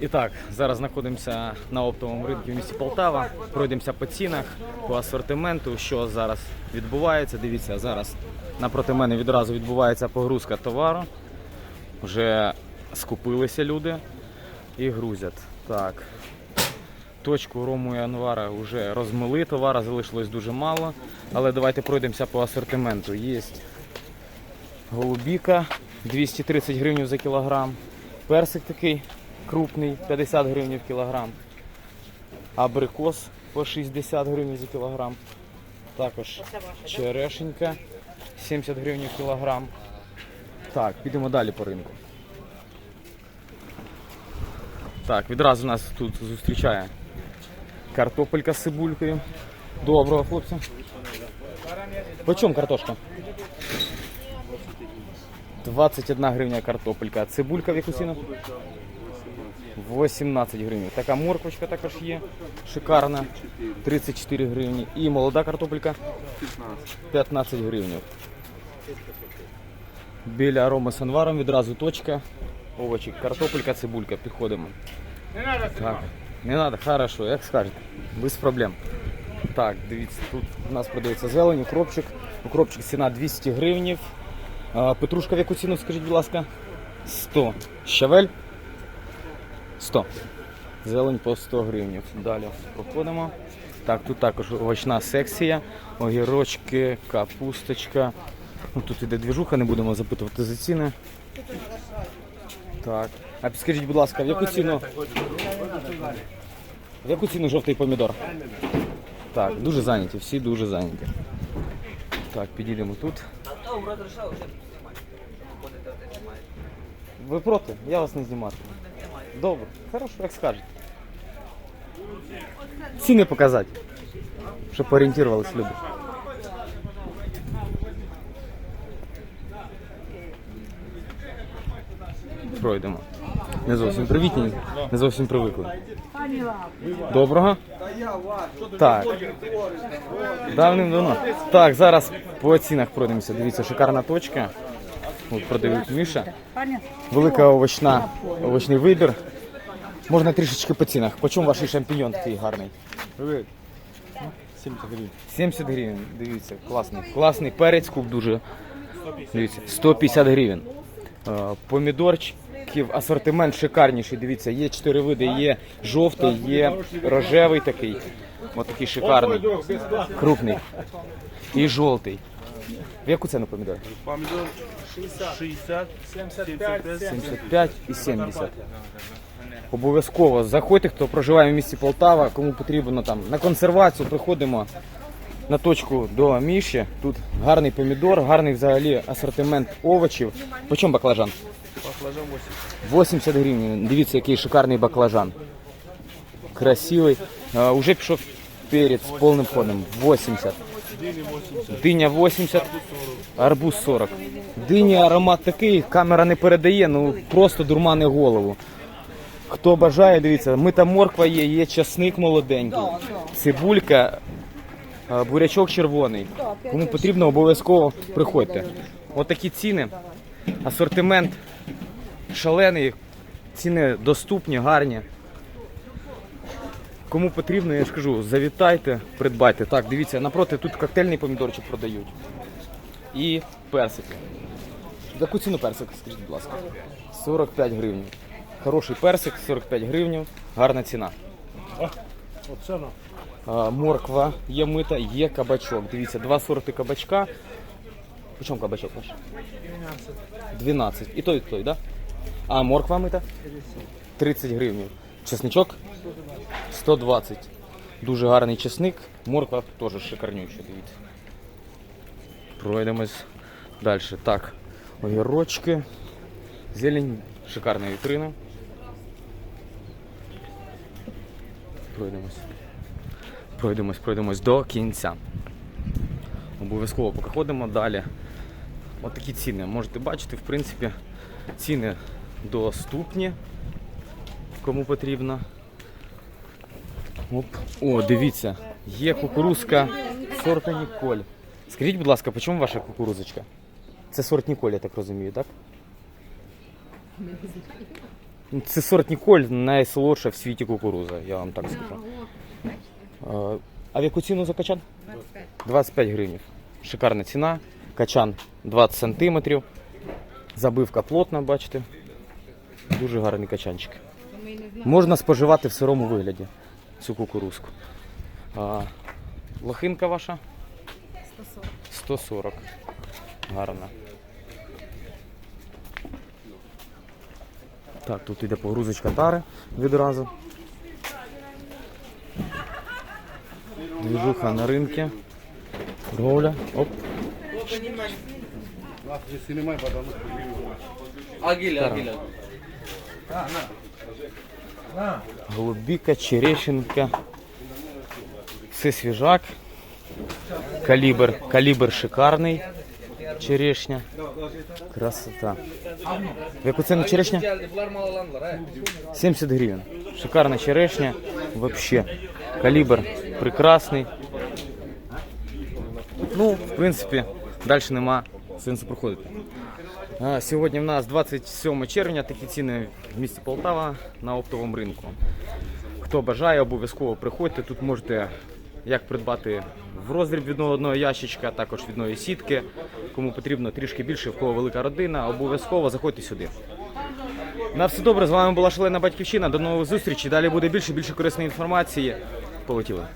І так, зараз знаходимося на оптовому ринку в місті Полтава. Пройдемося по цінах, по асортименту, що зараз відбувається. Дивіться, зараз напроти мене відразу відбувається погрузка товару. Вже скупилися люди і грузять. Так. Точку Рому і Анвара вже розмили, товара залишилось дуже мало. Але давайте пройдемося по асортименту. Є голубіка 230 гривень за кілограм. Персик такий крупний 50 гривень в кілограм. Абрикос по 60 гривень за кілограм. Також черешенька 70 гривень в кілограм. Так, підемо далі по ринку. Так, відразу нас тут зустрічає картопелька з цибулькою. Доброго, хлопці. По чому картошка? 21 гривня картопелька. Цибулька в яку ціну? 18 гривень. Така морквочка також є. Шикарна. 34 гривні. І молода картопелька 15 гривень. Біля ароми з анваром відразу точка. Овочі, картопелька, цибулька. Підходимо. Не Так. Не треба, хорошо, як скажете. Без проблем. Так, дивіться, тут у нас продається зелень, укропчик. Укропчик ціна 200 гривнів. Петрушка в яку ціну, скажіть, будь ласка? 100. Щавель? 100. Зелень по 100 гривень. Далі проходимо. Так, тут також овочна секція, огірочки, капусточка. Ну, тут іде двіжуха, не будемо запитувати за ціни. Так. А підскажіть, будь ласка, в яку ціну? В яку ціну жовтий помідор? Так, дуже зайняті, всі дуже зайняті. Так, підійдемо тут. Ви проти? Я вас не зніматиму. Добре, хорошо, як скажете. Ціни показати. Щоб орієнтувалися люди. Пройдемо. Не зовсім привітні, не зовсім привикли. Доброго. Так. Давним-давно. Так, зараз по цінах пройдемося. Дивіться, шикарна точка. От продають Міша. Велика овочна, овочний вибір. Можна трішечки по цінах. По чому ваш шампіньон такий гарний? 70 гривень. 70 гривень. Дивіться, класний. Класний перець куб дуже. Дивіться, 150 гривень. Е, Помідорчиків, асортимент шикарніший. Дивіться, є 4 види, є жовтий, є рожевий такий. Ось такий шикарний, крупний. І жовтий. В яку ціну помідор? Помидор 60, 75, 75 і 70. Обов'язково заходьте, хто проживає в місті Полтава, кому потрібно там на консервацію, приходимо на точку до Міші. Тут гарний помідор, гарний взагалі асортимент овочів. По чому баклажан? баклажан 80. 80 гривень. Дивіться, який шикарний баклажан. Красивий. А, уже пішов перець з повним ходом. 80. Диня 80, арбуз 40. Дині аромат такий, камера не передає, ну просто дурмане голову. Хто бажає, дивіться, мита морква є, є часник молоденький, цибулька, бурячок червоний. Кому потрібно, обов'язково приходьте. От такі ціни, асортимент шалений, ціни доступні, гарні. Кому потрібно, я ж кажу, завітайте, придбайте. Так, дивіться, напроти тут коктейльний помідорчик продають. І персики. В яку ціну персик, скажіть, будь ласка? 45 гривень. Хороший персик, 45 гривень, гарна ціна. А, морква є мита, є кабачок. Дивіться, два сорти кабачка. По чому кабачок ваш? 12. І той, і той, да? А морква мита? 30 гривень. Чесничок? 120. Дуже гарний чесник. Морква теж шикарнюча, дивіться. Пройдемось далі. Так, огірочки. Зелень, шикарна вітрина. Пройдемось. Пройдемось, пройдемось до кінця. Обов'язково поки ходимо далі. От такі ціни. Можете бачити, в принципі, ціни доступні, кому потрібно. Оп. О, дивіться, є кукурузка сорта Ніколь. Скажіть, будь ласка, по чому ваша кукурузочка? Це сорт Ніколь, я так розумію, так? Це сорт Ніколь, найсолодша в світі кукуруза, я вам так скажу. А в яку ціну за качан? 25 гривень. Шикарна ціна. Качан 20 сантиметрів. Забивка плотна, бачите. Дуже гарний качанчик. Можна споживати в сирому вигляді цю кукурузку. А, лохинка ваша? 140. 140. Гарна. Так, тут йде погрузочка тари відразу. Двіжуха на ринку. Торговля. Оп. Голубіка, черешенка. Все свіжак. Калібр, калібр шикарний. Черешня. Красота. В яку ціну черешня? 70 гривень. Шикарна черешня. Вообще. Калібр прекрасний. Ну, в принципі, далі нема сенсу проходити. Сьогодні в нас 27 червня, такі ціни в місті Полтава на оптовому ринку. Хто бажає, обов'язково приходьте. Тут можете як придбати в роздріб від одного ящичка, також від одної сітки. Кому потрібно трішки більше, в кого велика родина, обов'язково заходьте сюди. На все добре, з вами була Шалена Батьківщина. До нових зустрічей. Далі буде більше більше корисної інформації. Полетіли.